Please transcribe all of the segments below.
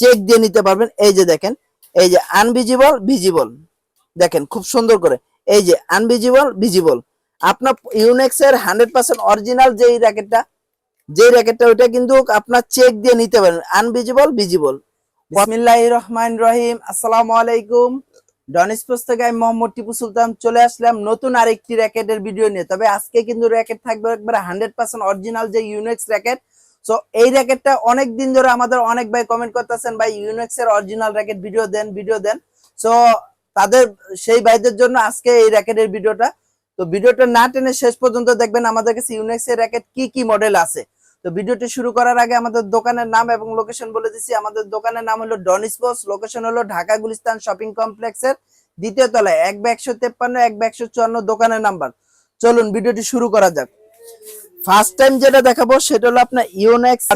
Check দিয়ে নিতে পারবেন। এই যে দেখেন, এই যে আনভিজিবল ভিজিবল দেখেন, খুব সুন্দর করে। এই যে আনভিজিবল ভিজিবল আপনার ইউনেক্স এর হান্ড্রেড পার্সেন্ট অরিজিনাল যেই র্যাকেটটা যে র্যাকেটটা ওইটা কিন্তু আপনার চেক দিয়ে নিতে পারেন। Invisible visible Rahman Rahim. আসসালামু আলাইকুম। ডনিসপোস থেকে আমি মোহাম্মদ টিপু সুলতান চলে আসলাম নতুন আরেকটি র্যাকেটের ভিডিও নিয়ে। তবে আজকে কিন্তু র্যাকেট থাকবে একবারে হান্ড্রেড পার্সেন্ট অরিজিনাল যে ইউনেক্স র্যাকেট সো এই র্যাকেটটা অনেক দিন ধরে আমাদের অনেক ভাই কমেন্ট করতেছেন, ভাই ইউনেক্স এর অরিজিনাল র্যাকেট ভিডিও দেন ভিডিও দেন। সো তাদের, সেই ভাইদের জন্য আজকে এই র্যাকেটের ভিডিওটা তো ভিডিওটা না টেনে শেষ পর্যন্ত দেখবেন আমাদের কাছে ইউনেক্স এর র্যাকেট কি কি মডেল আছে। তো ভিডিওটি শুরু করার আগে আমাদের দোকানের নাম এবং লোকেশন বলে দিচ্ছি আমাদের দোকানের নাম হলো ডনিসপোস লোকেশন হলো ঢাকা গুলিস্তান শপিং কমপ্লেক্সের দ্বিতীয় তলায়। এক বা একশো তেপ্পান্ন, এক বা একশো চুয়ান্ন দোকানের নাম্বার। চলুন ভিডিওটি শুরু করা যাক। ফার্স্ট টাইম যেটা দেখাবো সেটা হলো আপনার ইউনেক্স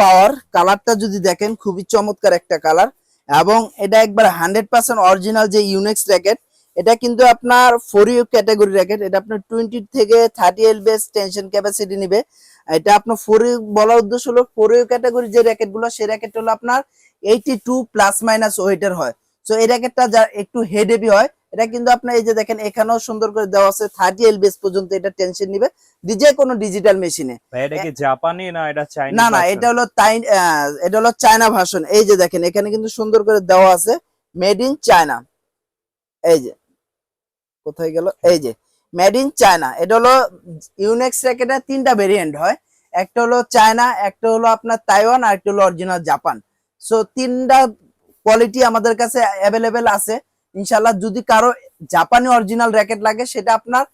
পাওয়ার কালারটা যদি দেখেন খুবই চমৎকার একটা কালার এবং এটা একবার হান্ড্রেড পার্সেন্ট অরিজিনাল যে ইউনেক্স র্যাকেট এটা কিন্তু আপনার ফোর ইউ ক্যাটাগরি র্যাকেট এটা আপনার টোয়েন্টি থেকে থার্টি এল বেস টেনশন ক্যাপাসিটি নিবে। এটা আপনার ফোর ইউ বলার উদ্দেশ্য হলো ফোর ইউ ক্যাটাগরি যে র্যাকেটগুলো সেই র্যাকেট হলো আপনার এইটি টু প্লাস মাইনাস ওয়েটের হয়। সো এই র্যাকেটটা যা একটু হেড হেভি হয়। এটা কিন্তু আপনার এই যে দেখেন এখানেও সুন্দর করে দেওয়া আছে থার্টি এল বেস পর্যন্ত এটা টেনশন নিবে। যে কোনো ডিজিটাল মেশিনে এটা কি জাপানি না এটা না না এটা হলো তাই এটা হলো চায়না ভার্সন এই যে দেখেন এখানে কিন্তু সুন্দর করে দেওয়া আছে মেড ইন চায়না এই যে কোথায় গেল? এই যে মেড ইন চায়না এটা হলো ইউনেক্স র্যাকেটের তিনটা ভেরিয়েন্ট হয়। একটা হলো চায়না একটা হলো আপনার তাইওয়ান আর একটা হলো অরিজিনাল জাপান সো তিনটা কোয়ালিটি আমাদের কাছে অ্যাভেলেবেল আছে। ইনশাল্লাহ যদি কারও জাপানি অরিজিনাল র্যাকেট লাগে সেটা আপনার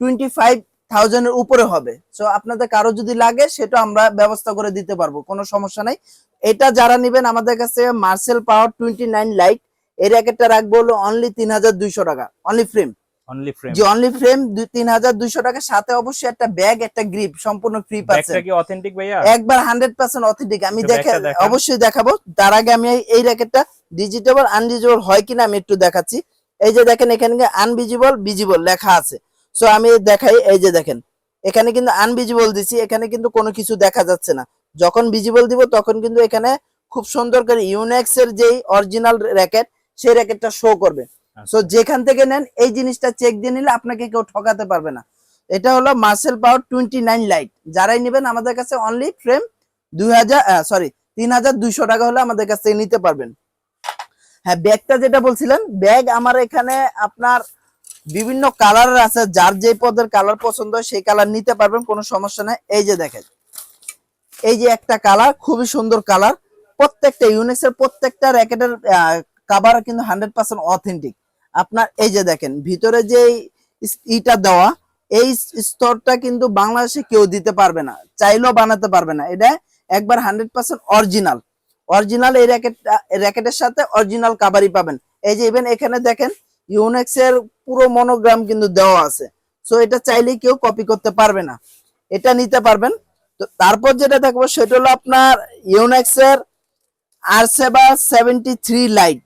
টোয়েন্টি ফাইভ থাউজেন্ডের উপরে হবে। সো আপনাদের কারও যদি লাগে সেটা আমরা ব্যবস্থা করে দিতে পারব কোনো সমস্যা নাই। এটা যারা নেবেন আমাদের কাছে muscle power twenty nine light এই র্যাকেটটা রাখব হলো অনলি তিন হাজার দুইশো টাকা অনলি ফ্রেম অনলি ফ্রেম যে অনলি ফ্রেম তিন হাজার দুইশো টাকা সাথে অবশ্যই একটা ব্যাগ একটা গ্রিপ সম্পূর্ণ ফ্রি পাচ্ছেন। ব্যাগটা কি অথেন্টিক ভাইয়া? একবার হান্ড্রেড পার্সেন্ট অথেন্টিক আমি দেখে অবশ্যই দেখাবো। তার আগে আমি এই- এই র্যাকেটটা ডিজিটেবল আনডিজিবল হয় কিনা আমি একটু দেখাচ্ছি। এই যে দেখেন এখানে আনভিজিবল ভিজিবল লেখা আছে। সো আমি দেখাই এই যে দেখেন এখানে কিন্তু আনভিজিবল দিছি এখানে কিন্তু কোনো কিছু দেখা যাচ্ছে না। যখন ভিজিবল দিব তখন কিন্তু এখানে খুব সুন্দর করে ইউনেক্স এর যেই অরিজিনাল র্যাকেট সেই র্যাকেটটা শো করবে। আচ্ছা। সো যেখান থেকে নেন এই জিনিসটা চেক দিয়ে নিলে আপনাকে কেউ ঠকাতে পারবে না। এটা হলো muscle power twenty nine light যারাই নেবেন আমাদের কাছে অনলি ফ্রেম দুই হাজার সরি তিন হাজার দুইশো টাকা হলে আমাদের কাছ থেকে নিতে পারবেন। হ্যাঁ ব্যাগটা যেটা বলছিলেন, ব্যাগ আমার এখানে আপনার বিভিন্ন কালার আছে, যার যে পদের কালার পছন্দ হয় সেই কালার নিতে পারবেন, কোনো সমস্যা নাই। এই যে দেখেন, এই যে একটা কালার খুবই সুন্দর কালার প্রত্যেকটা ইউনিক্সের প্রত্যেকটা র্যাকেটের কাভার কিন্তু হান্ড্রেড পার্সেন্ট অথেন্টিক আপনার এই যে দেখেন, ভিতরে যে ইটা দেওয়া, এই স্তরটা কিন্তু বাংলাদেশে কেউ দিতে পারবে না, চাইলেও বানাতে পারবে না। এটা একবার হান্ড্রেড পার্সেন্ট অরিজিনাল অরিজিনাল এই র্যাকেটটা র্যাকেটের সাথে অরিজিনাল কাভারই পাবেন। এই যে ইভেন এখানে দেখেন ইউনেক্স এর পুরো মনোগ্রাম কিন্তু দেওয়া আছে। সো এটা চাইলেই কেউ কপি করতে পারবে না। এটা নিতে পারবেন। তো তারপর যেটা দেখব সেটা হলো আপনার ইউনেক্স এর আরসেবা সেভেন্টি থ্রি লাইট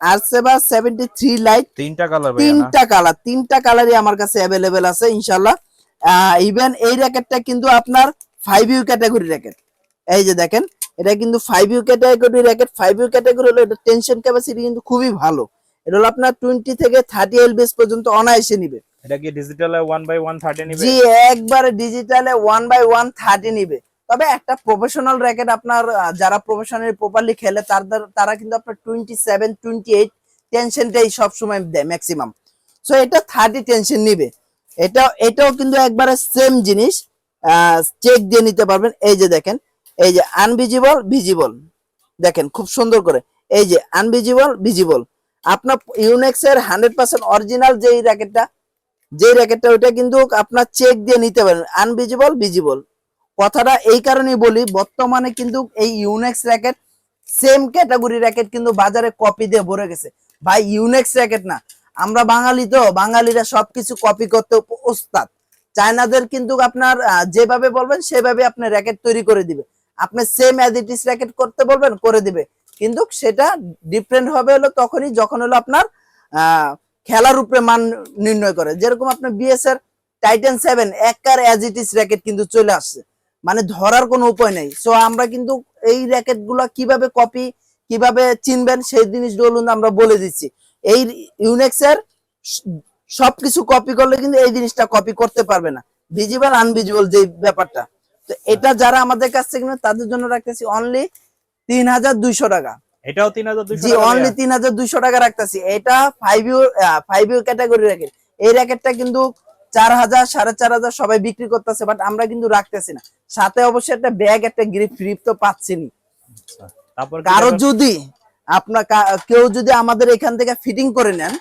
আর আরসেবা সেভেন্টি থ্রি লাইট তিনটা কালার তিনটা কালার তিনটা কালারই আমার কাছে অ্যাভেলেবেল আছে ইনশাল্লাহ ইভেন এই র্যাকেটটা কিন্তু আপনার ফাইভ ইউ ক্যাটাগরি র্যাকেট এই যে দেখেন এটা কিন্তু five U category racket five U category হলো এটা টেনশন ক্যাপাসিটি কিন্তু খুবই ভালো। এটা হলো আপনার টোয়েন্টি থেকে থার্টি এল বেস পর্যন্ত অনায়াসে নিবে। এটা কি ডিজিটালে 1 বাই 1 30 নিবে? জি একবারে ডিজিটালে ওয়ান বাই ওয়ান থার্টি নিবে। তবে একটা প্রফেশনাল র্যাকেট আপনার যারা প্রফেশনাল প্রপারলি খেলে তাদের তারা কিন্তু আপনার টোয়েন্টি সেভেন টোয়েন্টি এইট টেনশনটাই সবসময় দেয় ম্যাক্সিমাম সো এটা থার্টি টেনশন নিবে। এটা এটাও কিন্তু একবারে সেম জিনিস। চেক দিয়ে নিতে পারবেন। এই যে দেখেন এই যে আনভিজিবল ভিজিবল দেখেন, খুব সুন্দর করে। এই যে আনভিজিবল ভিজিবল আপনার ইউনেক্স এর হান্ড্রেড পার্সেন্ট অরিজিনাল যেই র্যাকেটটা যে র্যাকেটটা ওটা কিন্তু আপনার চেক দিয়ে নিতে পারেন। আনভিজিবল ভিজিবল কথাটা এই কারণেই বলি, বর্তমানে কিন্তু এই Yonex racket same category racket কিন্তু বাজারে কপি দিয়ে ভরে গেছে। ভাই ইউনেক্স র্যাকেট না। আমরা বাঙালি তো, বাঙালিরা সবকিছু কপি করতে ওস্তাদ চায়নাদের কিন্তু আপনার যেভাবে বলবেন, সেভাবে আপনার র্যাকেট তৈরি করে দিবে। আপনি সেম অ্যাডিটিস র্যাকেট করতে বলবেন, করে দিবে। কিন্তু সেটা ডিফারেন্ট হবে হলো তখনই যখন হলো আপনার খেলার উপরে মান নির্ণয় করে। যেরকম আপনার বিএস এর টাইটান সেভেন একার অ্যাজ ইট ইস র্যাকেট কিন্তু চলে আসছে। মানে ধরার কোনো উপায় নেই। সো আমরা কিন্তু এই র্যাকেটগুলা কীভাবে কপি কীভাবে চিনবেন সেই জিনিসগুলো কিন্তু আমরা বলে দিচ্ছি। এই ইউনেক্স এর সবকিছু কপি করলে কিন্তু এই জিনিসটা কপি করতে পারবে না। ভিজিবল আনভিজিবল যে ব্যাপারটা। তো এটা যারা আমাদের কাছ থেকে তাদের জন্য রাখতেছি অনলি তিন হাজার দুইশো টাকা। এটাও তিন হাজার দুইশো জি অনলি তিন হাজার দুইশো টাকা রাখতেছি। এটা five U five U category racket এই র্যাকেটটা কিন্তু চার হাজার সাড়ে চার হাজার সবাই বিক্রি করতেছে বাট আমরা কিন্তু রাখতেছি না। সাথে অবশ্যই একটা ব্যাগ একটা গ্রিপ ফ্রিপ তো পাচ্ছিনি তারপর কি কারও যদি আপনার কেউ যদি আমাদের এখান থেকে ফিটিং করে নেন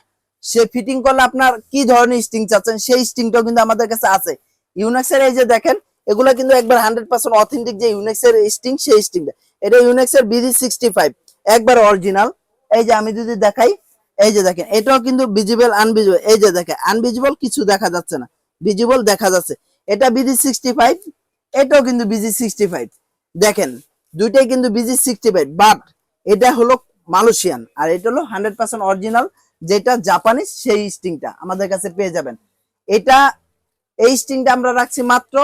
সে ফিটিং করলে আপনার কি ধরনের স্টিং চাচ্ছেন সেই স্টিংটাও কিন্তু আমাদের কাছে আছে। ইউনেক্সের এই যে দেখেন এগুলো কিন্তু একবার হান্ড্রেড পার্সেন্ট অথেন্টিক যে ইউনেক্সের স্টিং সেই স্টিংটা এটা ইউনেক্সের বিজি সিক্সটি ফাইভ একবার অরিজিনাল এই যে আমি যদি দেখাই, এই যে দেখেন, এটাও কিন্তু ভিজিবল আনভিজিবল এই যে দেখেন আনভিজিবল কিছু দেখা যাচ্ছে না। ভিজিবল দেখা যাচ্ছে। এটা বিজি সিক্সটি ফাইভ এটাও কিন্তু বিজি সিক্সটি ফাইভ দেখেন, দুইটাই কিন্তু বিজি সিক্সটি ফাইভ বাট এটা হলো মালয়েশিয়ান আর এটা হলো হান্ড্রেড পার্সেন্ট অরিজিনাল যেটা জাপানিজ সেই স্টিংটা আমাদের কাছে পেয়ে যাবেন। এটা, এই স্টিংটা আমরা রাখছি মাত্র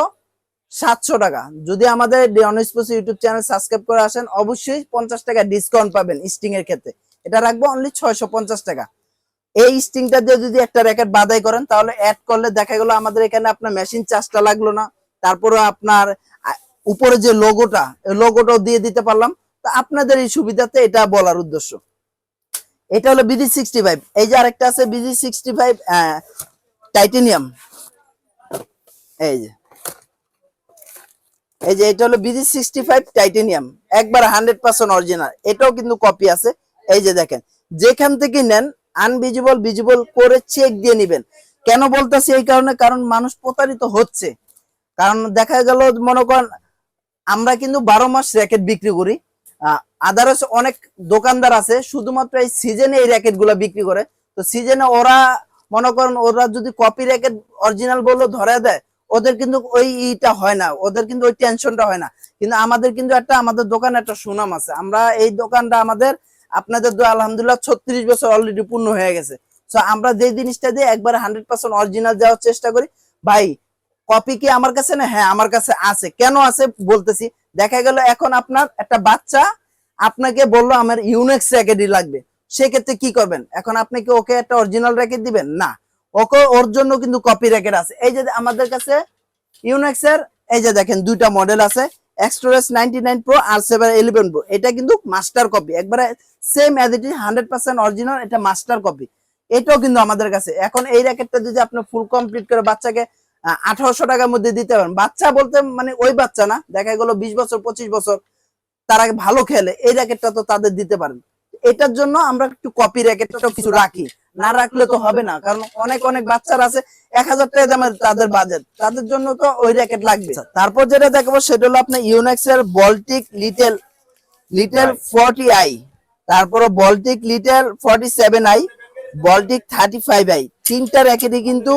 সাতশো টাকা। যদি আমাদের ইউটিউব চ্যানেল সাবস্ক্রাইব করে আসেন, অবশ্যই পঞ্চাশ টাকা ডিসকাউন্ট পাবেন স্টিং এর ক্ষেত্রে। এটা রাখব অনলি ছয়শো পঞ্চাশ টাকা। এই স্টিংটা দিয়ে যদি একটা র্যাকেট বাদাই করেন, তাহলে অ্যাড করলে দেখা গেলো আমাদের এখানে আপনার মেশিন চার্জটা লাগল না। তারপরে আপনার উপরে যে লোগোটা লোগোটাও দিয়ে দিতে পারলাম। তো আপনাদের এই সুবিধাতে এটা বলার উদ্দেশ্য। এটা হলো বিডি সিক্সটি ফাইভ এই যে আরেকটা আছে বিডি সিক্সটি ফাইভ টাইটেনিয়াম এই যে। এই যে এটা হলো বিজি সিক্সটি ফাইভ টাইটেনিয়াম, একবার হান্ড্রেড পার্সেন্ট অরিজিনাল। এটাও কিন্তু কপি আছে। এই যে দেখেন, যেখান থেকে নেন আনভিজিবল ভিজিবল করে চেক দিয়ে নিবেন। কেন বলতেছি এই কারণে? কারণ মানুষ প্রতারিত হচ্ছে। কারণ দেখা গেল, মনে করেন, আমরা কিন্তু বারো মাস র্যাকেট বিক্রি করি। আদারস অনেক দোকানদার আছে, শুধুমাত্র এই সিজনে এই র্যাকেটগুলা বিক্রি করে। তো সিজনে ওরা, মনে করেন, ওরা যদি কপি র্যাকেট অরিজিনাল বলল ধরে দেয় ওদের কিন্তু ওই ইটা হয় না, ওদের কিন্তু ওই টেনশনটা হয় না। কিন্তু আমাদের কিন্তু একটা, আমাদের দোকানে একটা সুনাম আছে। আমরা এই দোকানটা আমাদের, আপনাদের দোয়া আলহামদুলিল্লাহ ছত্রিশ বছর অলরেডি পূর্ণ হয়ে গেছে। তো আমরা যে জিনিসটা দিয়ে একবার হান্ড্রেড পার্সেন্ট অরিজিনাল দেওয়ার চেষ্টা করি, ভাই কপি কি আমার কাছে না? হ্যাঁ আমার কাছে আছে। কেন আছে বলতেছি, দেখা গেল এখন আপনার একটা বাচ্চা আপনাকে বলল আমার ইউনেক্স র্যাকেটই লাগবে। সেক্ষেত্রে কি করবেন? এখন আপনি কি ওকে একটা অরিজিনাল র্যাকেট দিবেন? না। ওকে, ওর জন্য কিন্তু কপি র্যাকেট আছে। এই যে আমাদের কাছে ইউনেক্স এর এই যে দেখেন দুইটা মডেল আছে। এক্সট্রোরেস নাইনটি নাইন প্রো আর সেভেন ইলেভেন প্রো এটা কিন্তু মাস্টার কপি একবারে same as it is hundred percent original এটা মাস্টার কপি এটাও কিন্তু আমাদের কাছে। এখন এই র্যাকেটটা যদি আপনি ফুল কমপ্লিট করে বাচ্চাকে আঠারোশো টাকার মধ্যে দিতে পারেন। বাচ্চা বলতে মানে ওই বাচ্চা না, দেখা গেলো বিশ বছর, পঁচিশ বছর, তারা ভালো খেলে, এই র্যাকেটটা তো তাদের দিতে পারেন। এটার জন্য আমরা একটু কপি র্যাকেটটা কিছু রাখি। না রাখলে তো হবে না কারণ অনেক অনেক বাচ্চারা আছে এক হাজার টাকা দামের তাদের বাজেট তাদের জন্য তো ওই র্যাকেট লাগবে। তারপর যেটা দেখাবো সেটা হলো আপনার ইউনেক্স এর Voltric little little forty I তারপরে Baltic little forty seven I Baltic thirty five I তিনটা র্যাকেটই কিন্তু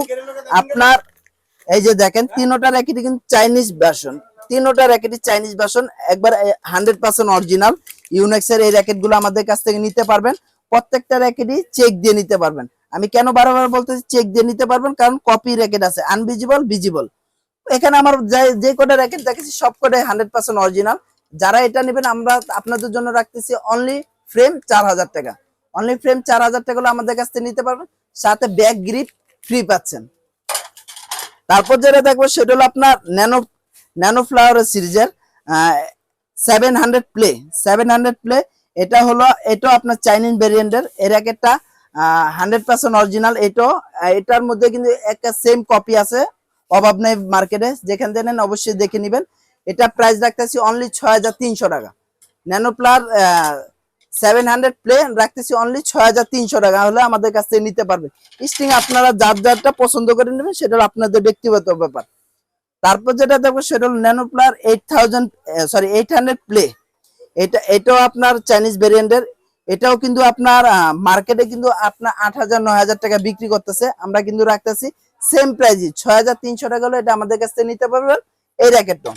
আপনার এই যে দেখেন তিনোটা র্যাকেটই কিন্তু চাইনিজ ভার্সন তিনোটা র্যাকেটই চাইনিজ ভার্সন একবার হান্ড্রেড পার্সেন্ট অরিজিনাল ইউনেক্স এর এই র্যাকেটগুলো আমাদের কাছ থেকে নিতে পারবেন। প্রত্যেকটা র্যাকেটই চেক দিয়ে নিতে পারবেন। আমি কেন বারবার বলতেছি চেক দিয়ে নিতে পারবেন? কারণ কপি র্যাকেট আছে আনভিজিবল ভিজিবল এখানে আমার যে- কটা র্যাকেট দেখেছি, সব কটাই হান্ড্রেড পার্সেন্ট অরিজিনাল যারা এটা নেবেন, আমরা আপনাদের জন্য রাখতেছি অনলি ফ্রেম চার হাজার টাকা। অনলি ফ্রেম চার হাজার টাকা হলে আমাদের কাছ থেকে নিতে পারবেন। সাথে ব্যাক গ্রিপ ফ্রি পাচ্ছেন। তারপর যেটা দেখব, সেটা হলো আপনার ন্যানো ন্যানো ফ্লাওয়ার সিরিজের seven hundred play seven hundred play এটা হলো, এটাও আপনার চাইনিজ ভেরিয়েন্টের এর একটা হান্ড্রেড পার্সেন্ট অরিজিনাল এটাও। এটার মধ্যে কিন্তু একটা সেম কপি আছে, অভাব নেই মার্কেটে যেখান থেকে নেন অবশ্যই দেখে নেবেন। এটা প্রাইস রাখতেছি অনলি ছয় হাজার তিনশো টাকা। Nano flare seven hundred play রাখতেছি অনলি ছয় হাজার তিনশো টাকা। হলে আমাদের কাছ থেকে নিতে পারবেন স্টিং আপনারা যার যারটা পছন্দ করে নেবেন, সেটা আপনাদের ব্যক্তিগত ব্যাপার। তারপর যেটা দেখব, সেটা হলো nano flare eight thousand sorry eight hundred play এটা, এটাও আপনার চাইনিজ ভেরিয়েন্টের এটাও কিন্তু আপনার মার্কেটে কিন্তু আপনার আট হাজার হাজার টাকা বিক্রি করতেছে। আমরা কিন্তু রাখতেছি সেম প্রাইজই ছয় হাজার তিনশো টাকা হলে এটা আমাদের কাছ থেকে নিতে পারবেন এই র্যাকেটটা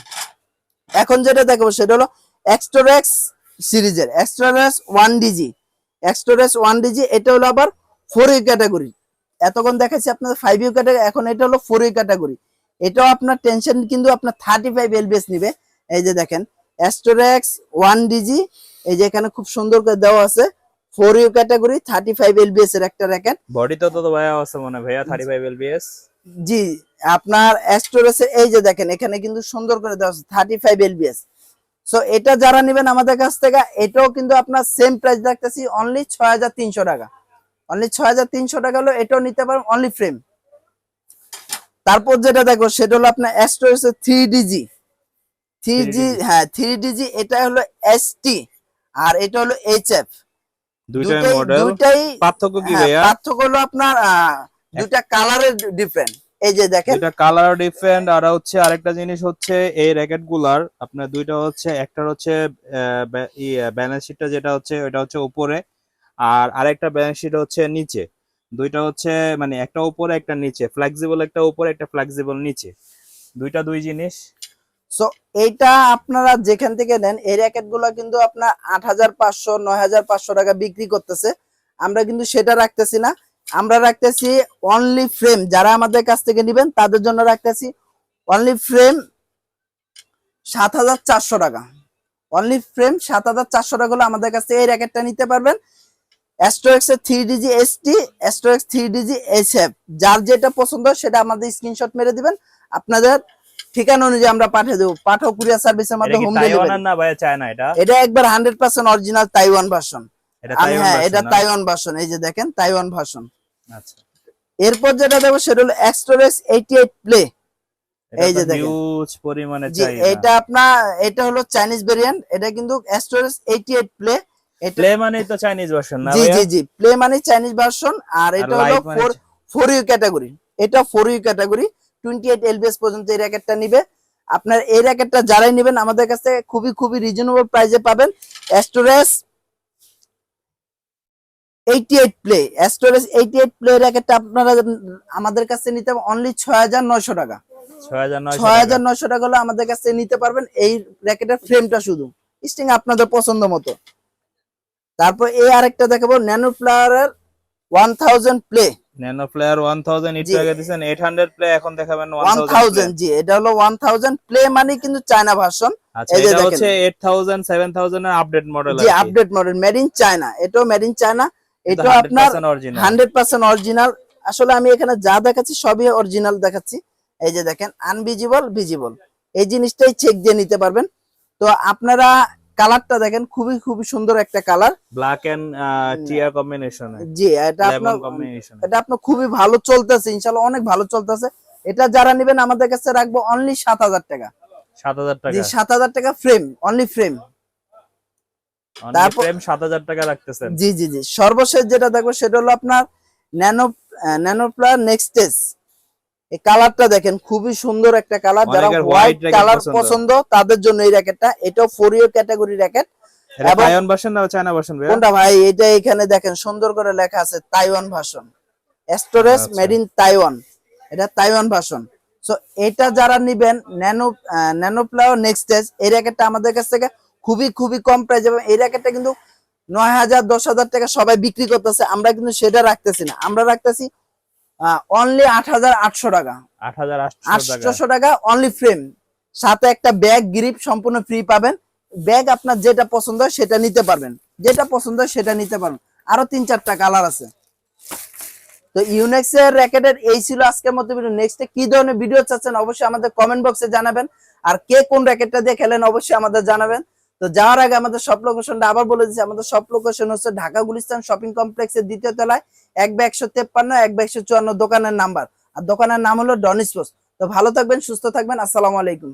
এখন যেটা দেখব সেটা হলো এক্সটোরেক্স সিরিজের। Astrox one DG Astrox one DG এটা হলো আবার ফোর ইউ ক্যাটাগরি এতক্ষণ দেখাচ্ছি আপনাদের ফাইভ ইউ ক্যাটাগরি এখন এটা হলো ফোর ইউ ক্যাটাগরি এটাও আপনার টেনশন কিন্তু আপনার থার্টি ফাইভ এলবিএস নিবে। এই যে দেখেন অ্যাস্টোরেক্স ওয়ান ডিজি এই যে এখানে খুব সুন্দর করে দেওয়া আছে। Four U category thirty five LBS এর একটা র্যাকেট বডি তো তো ভাইয়া আছে মনে ভাইয়া থার্টি ফাইভ এলবিএস জি আপনার স্টোরেজে এই যে দেখেন এখানে কিন্তু সুন্দর করে দেওয়া আছে থার্টি ফাইভ এলবিএস সো এটা যারা নেবেন আমাদের কাছ থেকে এটাও কিন্তু আপনার সেম প্রাইস রাখতেছি অনলি ছয় হাজার তিনশো টাকা। অনলি ছয় হাজার তিনশো টাকা হলো এটাও নিতে পারেন অনলি ফ্রেম তারপর যেটা দেখো সেটা হলো আপনার স্টোরেজে থ্রি ডিজি থ্রি জি 3DG হ্যাঁ থ্রি ডিজি এটা হলো এস টি আর এটা হলো এইচ এফ দুইটাই মডেল দুইটাই পার্থক্য কি হ্যাঁ, ভাইয়া? পার্থক্য হলো আপনার দুইটা কালারের ডিফারেন্ট এই যে দেখেন। দুইটা কালার ডিফারেন্ট আর হচ্ছে আরেকটা জিনিস হচ্ছে এই র্যাকেটগুলার আপনার দুইটা হচ্ছে একটার হচ্ছে ব্যালেন্স শিটটা যেটা হচ্ছে ওটা হচ্ছে উপরে আর আরেকটা ব্যালেন্স শিট হচ্ছে নিচে। দুইটা হচ্ছে মানে একটা উপরে একটা নিচে। ফ্লেক্সিবল একটা উপরে একটা ফ্লেক্সিবল নিচে। দুইটা দুই জিনিস। সো এইটা আপনারা যেখান থেকে নেন, এই র্যাকেটগুলো কিন্তু আপনার আট হাজার পাঁচশো, নয় হাজার পাঁচশো টাকা বিক্রি করতেছে। আমরা কিন্তু সেটা রাখতেছি না। আমরা রাখতেছি অনলি ফ্রেম যারা আমাদের কাছ থেকে নেবেন, তাদের জন্য রাখতেছি অনলি ফ্রেম সাত হাজার চারশো টাকা। অনলি ফ্রেম সাত হাজার চারশো টাকা হলে আমাদের কাছ থেকে এই র্যাকেটটা নিতে পারবেন। অ্যাস্ট্রোএক্স এর three DG S T Astrox three DG S F যার যেটা পছন্দ, সেটা আমাদের স্ক্রিনশট মেরে দিবেন। আপনাদের ঠিকানা অনুযায়ী আমরা পাঠিয়ে দেবো। পাঠক কুরিয়ার সার্ভিসের মাধ্যমে হোম ডেলিভারি না ভাইয়া চায়না এটা? এটা একবার hundred percent original Taiwan version হ্যাঁ এটা তাইওয়ান ভার্সন এই যে দেখেন তাইওয়ান ভার্সন আচ্ছা। এরপর যেটা দেবো সেটা হলো এক্সটোরেস এইটি এইট প্লে এই যে দেখেন। হিউজ পরিমাণে চাই এটা আপনার এটা হলো চাইনিজ ভেরিয়েন্ট এটা কিন্তু Astrox eighty eight play play মানে তো চাইনিজ ভার্সন না জি জি জি প্লে মানে চাইনিজ ভার্সন আর এটা হলো লাইট মানে ফোর ফোর ইউ ক্যাটাগরি এটা four U category twenty eight LBS পর্যন্ত এই র্যাকেটটা নিবে। আপনার এই র্যাকেটটা যারাই নেবেন আমাদের কাছে খুবই খুবই রিজনেবল প্রাইসে পাবেন। Astrox eighty eight play Astrox eighty eight play র্যাকেটটা আপনারা আমাদের কাছে নিতে অনলি ছয় হাজার নয়শো টাকা। ছয় হাজার নয়শো টাকা। হলে আমাদের কাছে নিতে পারবেন এই র্যাকেটের ফ্রেমটা শুধু। স্টিং আপনাদের পছন্দ মতো। তারপর এই আরেকটা দেখাবো nano ফ্লাওয়ারের one thousand play nano player one thousand জি। একটু আগে এইট হান্ড্রেড প্লে এখন দেখাবেন ওয়ান ওয়ান থাউজেন্ড জি এটা হলো ওয়ান থাউজেন্ড প্লে মানে কিন্তু চায়না ভার্সন আচ্ছা এটা হচ্ছে এইট থাউজেন্ড সেভেন থাউজেন্ড এর update model G update model made in China made in China China এটা আপনার অরিজিনাল হান্ড্রেড পার্সেন্ট অরিজিনাল আসলে আমি এখানে যা দেখাচ্ছি সবই অরিজিনাল দেখাচ্ছি। এই যে দেখেন আনভিজিবল ভিজিবল এই জিনিসটাই চেক দিয়ে নিতে পারবেন। তো আপনারা কালারটা দেখেন খুবই খুবই সুন্দর একটা colour. Black and teal combination জি এটা আপনার এটা আপনার খুবই ভালো চলতেছে ইনশাল্লাহ অনেক ভালো চলতেছে। এটা যারা নেবেন আমাদের কাছে রাখব অনলি সাত হাজার টাকা। সাত হাজার জি টাকা সাত হাজার টাকা ফ্রেম অনলি ফ্রেম তারপর- ফ্রেম সাত হাজার টাকা রাখতেছেন। জি জি জি সর্বশেষ যেটা দেখব সেটা হলো আপনার ন্যানো ন্যানো প্লার নেক্সটেস এই কালারটা দেখেন খুবই সুন্দর একটা কালার। যারা হোয়াইট কালার পছন্দ। তাদের জন্য এই র্যাকেটটা এটাও ফোরিও ক্যাটাগরি র্যাকেট তাইওয়ান ভার্সন না চায়না ভার্সন কোনটা ভাই? এটা এখানে দেখেন সুন্দর করে লেখা আছে Taiwan version Astrox. Made in Taiwan এটা তাইওয়ান ভাষণ সো এটা যারা নিবেন ন্যানো ন্যানো প্লাও নেক্সট এই র্যাকেটটা আমাদের কাছ থেকে খুবই খুবই কম প্রাইস এবং এই র্যাকেটটা কিন্তু নয় হাজার দশ হাজার টাকা সবাই বিক্রি করতেছে। আমরা কিন্তু সেটা রাখতেছি না। আমরা রাখতেছি অনলি আট হাজার আটশো টাকা। আট হাজার আটশো টাকা অনলি ফ্রেম সাথে একটা ব্যাগ গ্রিপ সম্পূর্ণ ফ্রি পাবেন। ব্যাগ আপনার যেটা পছন্দ হয় সেটা নিতে পারবেন। যেটা পছন্দ হয় সেটা নিতে পারবেন। আরও তিন চারটা কালার আছে। তো ইউনেক্স এর র্যাকেটের এই ছিল আজকের মতো ভিডিও নেক্সটে কি ধরনের ভিডিও চাচ্ছেন অবশ্যই আমাদের কমেন্ট বক্সে জানাবেন। আর কে কোন র্যাকেটটা দিয়ে খেলেন অবশ্যই আমাদের জানাবেন। তো যাওয়ার আগে আমাদের সব লোকেশনটা আবার বলে দিচ্ছি, আমাদের সব লোকেশন হচ্ছে ঢাকা গুলিস্তান শপিং কমপ্লেক্সের দ্বিতীয় তলায়, এক বা একশো তেপ্পান্ন, এক বা একশো চুয়ান্ন দোকানের নাম্বার। আর দোকানের নাম হলো ডনিস পোস্ট তো ভালো থাকবেন, সুস্থ থাকবেন, আসসালামু আলাইকুম।